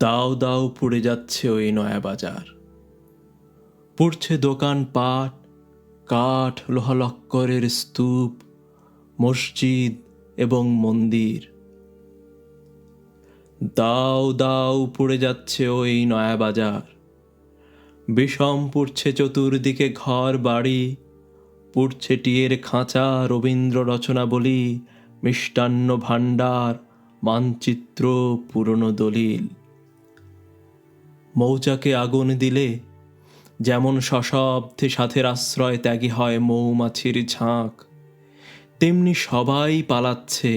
দাও দাও পুড়ে যাচ্ছে ওই নয়া বাজার পড়ছে দোকান পাট, কাঠ, লোহালক্করের স্তূপ, মসজিদ এবং মন্দির। দাও দাও পুড়ে যাচ্ছে ওই নয়া বাজার বিষম পুড়ছে চতুর্দিকে ঘর বাড়ি, পুড়ছে টিয়ের খাঁচা, রবীন্দ্র রচনা বলি মিষ্টান্ন ভাণ্ডার, মানচিত্র, পুরনো দলিল। মৌচাকে আগুন দিলে, যেমন সশব্দে সাথের আশ্রয় ত্যাগী হয় মৌমাছির ঝাঁক, তেমনি সবাই পালাচ্ছে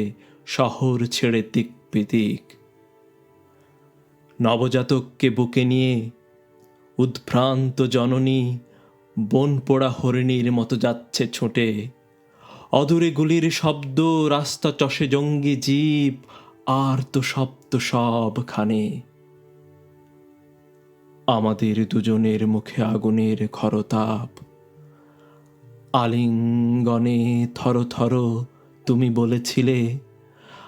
শহর ছেড়ে দিক বিদিক নবজাতককে বুকে নিয়ে উদ্ভ্রান্ত জননী বন পোড়া হরিণীর মতো যাচ্ছে ছোটে। অদূরে গুলির শব্দ, রাস্তা চষে জঙ্গি জীব, আর তো শব্দ সবখানে। আমাদের দুজনের মুখে আগুনের খরতাপ। আলিঙ্গনে থর থর তুমি বলেছিলে,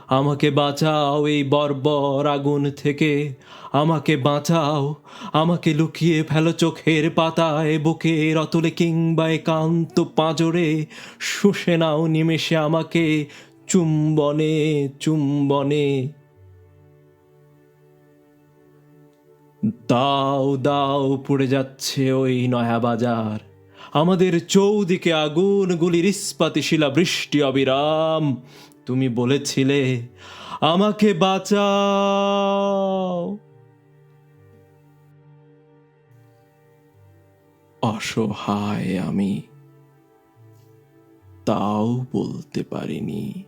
আমাকে বাঁচাও এই বর্বর আগুন থেকে, আমাকে বাঁচাও, আমাকে লুকিয়ে ফেলো চোখের পাতায় বুকের অতলে কিংবা একান্ত পাঁজরে, শুষে নাও নিমেষে আমাকে, চুম্বনে চুম্বনে। দাও দাও, পড়ে যাচ্ছে ওই নয়া বাজার। আমাদের চৌদিকে আগুন গুলির ইস্পাতি শিলা বৃষ্টি অবিরাম। তুমি বলেছিলে, আমাকে বাঁচাও। অসহায় আমি। তাও বলতে পারিনি।